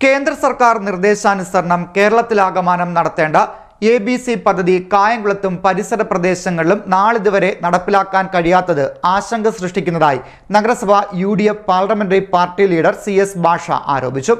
കേന്ദ്ര സർക്കാർ നിർദ്ദേശാനുസരണം കേരളത്തിലാകമാനം നടത്തേണ്ട എ ബി സി പദ്ധതി കായംകുളത്തും പരിസര പ്രദേശങ്ങളിലും നാളിതുവരെ നടപ്പിലാക്കാൻ കഴിയാത്തത് ആശങ്ക സൃഷ്ടിക്കുന്നതായി നഗരസഭ U D F parliamentary party leader C S Basha ആരോപിച്ചു.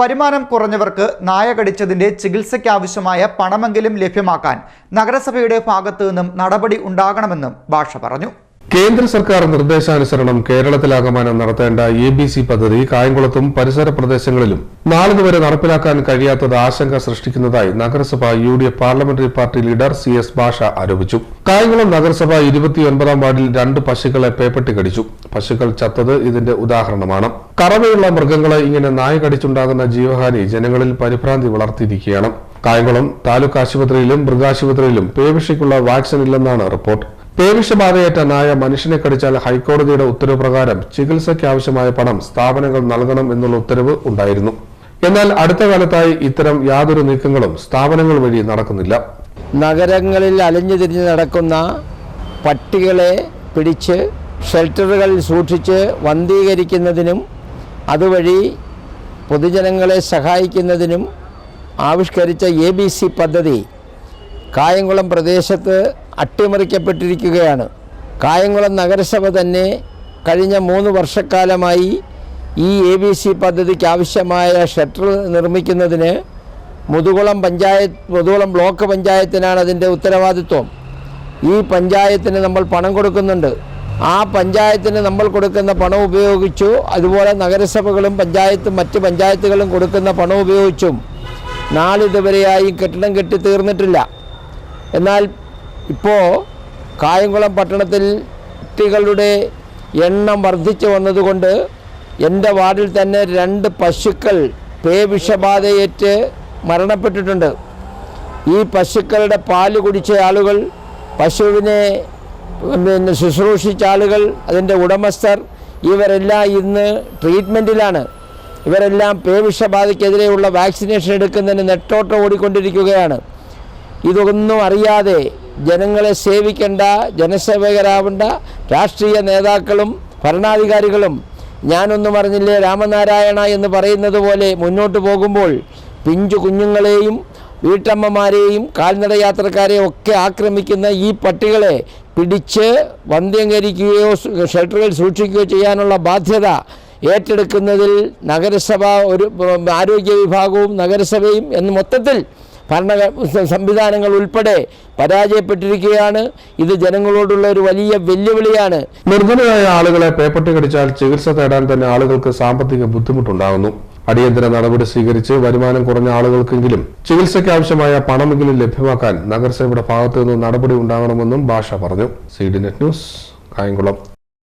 വരുമാനം കുറഞ്ഞവർക്ക് നായ കടിച്ചതിന്റെ ചികിത്സയ്ക്കാവശ്യമായ പണമെങ്കിലും ലഭ്യമാക്കാൻ നഗരസഭയുടെ ഭാഗത്തു നിന്നും നടപടി ഉണ്ടാകണമെന്നും ഭാഷ പറഞ്ഞു. കേന്ദ്ര സർക്കാർ നിർദ്ദേശാനുസരണം കേരളത്തിലാകമാനം നടത്തേണ്ട എ ബി സി പദ്ധതി കായംകുളത്തും പരിസര പ്രദേശങ്ങളിലും നാളിതുവരെ നടപ്പിലാക്കാൻ കഴിയാത്തത് ആശങ്ക സൃഷ്ടിക്കുന്നതായി നഗരസഭ U D F parliamentary party leader C S Basha ആരോപിച്ചു. കായംകുളം നഗരസഭ ഇരുപത്തിയൊൻപതാം വാർഡിൽ രണ്ട് പശുക്കളെ പേപ്പട്ടി കടിച്ചു പശുക്കൾ ചത്തത് ഇതിന്റെ ഉദാഹരണമാണ്. കറവയുള്ള മൃഗങ്ങളെ ഇങ്ങനെ നായ കടിച്ചുണ്ടാകുന്ന ജീവഹാനി ജനങ്ങളിൽ പരിഭ്രാന്തി വളർത്തിയിരിക്കുകയാണ്. കായംകുളം താലൂക്ക് ആശുപത്രിയിലും മൃഗാശുപത്രിയിലും പേവിഷയ്ക്കുള്ള വാക്സിൻ ഇല്ലെന്നാണ് റിപ്പോർട്ട്. പേവിഷബാധയേറ്റ നായ മനുഷ്യനെ കടിച്ചാൽ ഹൈക്കോടതിയുടെ ഉത്തരവ് പ്രകാരം ചികിത്സയ്ക്ക് ആവശ്യമായ പണം സ്ഥാപനങ്ങൾ നൽകണം എന്നുള്ള ഉത്തരവ് ഉണ്ടായിരുന്നു. എന്നാൽ അടുത്ത കാലത്തായി ഇത്തരം യാതൊരു നീക്കങ്ങളും സ്ഥാപനങ്ങൾ വഴി നടക്കുന്നില്ല. നഗരങ്ങളിൽ അലഞ്ഞു തിരിഞ്ഞ് നടക്കുന്ന പട്ടികളെ പിടിച്ച് ഷെൽട്ടറുകളിൽ സൂക്ഷിച്ച് വന്ധീകരിക്കുന്നതിനും അതുവഴി പൊതുജനങ്ങളെ സഹായിക്കുന്നതിനും ആവിഷ്കരിച്ച എ ബി സി പദ്ധതി കായംകുളം പ്രദേശത്ത് അട്ടിമറിക്കപ്പെട്ടിരിക്കുകയാണ്. കായംകുളം നഗരസഭ തന്നെ കഴിഞ്ഞ മൂന്ന് വർഷക്കാലമായി ഈ എ ബി സി പദ്ധതിക്ക് ആവശ്യമായ ഷട്ടർ നിർമ്മിക്കുന്നതിന് മുതുകുളം പഞ്ചായത്ത് മുതുകുളം ബ്ലോക്ക് പഞ്ചായത്തിനാണ് അതിന്റെ ഉത്തരവാദിത്വം. ഈ പഞ്ചായത്തിന് നമ്മൾ പണം കൊടുക്കുന്നുണ്ട്. ആ പഞ്ചായത്തിന് നമ്മൾ കൊടുക്കുന്ന പണം ഉപയോഗിച്ചു അതുപോലെ നഗരസഭകളും പഞ്ചായത്തും മറ്റ് പഞ്ചായത്തുകളും കൊടുക്കുന്ന പണം ഉപയോഗിച്ചും നാളിതുവരെയായി കെട്ടിടം കെട്ടി തീർന്നിട്ടില്ല എന്നാൽ ഇപ്പോൾ കായംകുളം പട്ടണത്തിൽ കുട്ടികളുടെ എണ്ണം വർദ്ധിച്ചു വന്നതുകൊണ്ട് എന്റെ വാർഡിൽ തന്നെ രണ്ട് പശുക്കൾ പേ വിഷബാധയേറ്റ് മരണപ്പെട്ടിട്ടുണ്ട്. ഈ പശുക്കളുടെ പാൽ കുടിച്ച ആളുകൾ പശുവിനെ പിന്നെ ശുശ്രൂഷിച്ച ആളുകൾ അതിന്റെ ഉടമസ്ഥർ ഇവരെല്ലാം ഇന്ന് ട്രീറ്റ്മെന്റിലാണ്. ഇവരെല്ലാം പേവിഷബാധയ്ക്കെതിരെയുള്ള വാക്സിനേഷൻ എടുക്കുന്നതിന് നെട്ടോട്ടം ഓടിക്കൊണ്ടിരിക്കുകയാണ്. ഇതൊന്നും അറിയാതെ ജനങ്ങളെ സേവിക്കേണ്ട ജനസേവകരാവേണ്ട രാഷ്ട്രീയ നേതാക്കളും ഭരണാധികാരികളും. ഞാനൊന്നും അറിഞ്ഞില്ലേ രാമനാരായണ എന്ന് പറയുന്നത് പോലെ മുന്നോട്ട് പോകുമ്പോൾ പിഞ്ചു കുഞ്ഞുങ്ങളെയും വീട്ടമ്മമാരെയും കാൽനട യാത്രക്കാരെയും ഒക്കെ ആക്രമിക്കുന്ന ഈ പട്ടികളെ പിടിച്ച് വന്ധ്യംകരിക്കുകയോ ഷെൽട്ടറുകൾ സൂക്ഷിക്കുകയോ ചെയ്യാനുള്ള ബാധ്യത ഏറ്റെടുക്കുന്നതിൽ നഗരസഭ ഒരു ആരോഗ്യ വിഭാഗവും നഗരസഭയും എന്ന് മൊത്തത്തിൽ ഭരണ സംവിധാനങ്ങൾ ഉൾപ്പെടെ പരാജയപ്പെട്ടിരിക്കുകയാണ്. ഇത് ജനങ്ങളോടുള്ള ഒരു വലിയ വെല്ലുവിളിയാണ്. നിർധനരായ ആളുകളെ പേപ്പട്ടി കടിച്ചാൽ ചികിത്സ തേടാൻ തന്നെ ആളുകൾക്ക് സാമ്പത്തിക ബുദ്ധിമുട്ടുണ്ടാകുന്നു. അടിയന്തര നടപടി സ്വീകരിച്ച് വരുമാനം കുറഞ്ഞ ആളുകൾക്കെങ്കിലും ചികിത്സയ്ക്ക് ആവശ്യമായ പണമെങ്കിലും ലഭ്യമാക്കാൻ നഗരസഭയുടെ ഭാഗത്തു നിന്ന് നടപടി ഉണ്ടാകണമെന്നും ഭാഷ പറഞ്ഞു. C D net news Kayamkulam.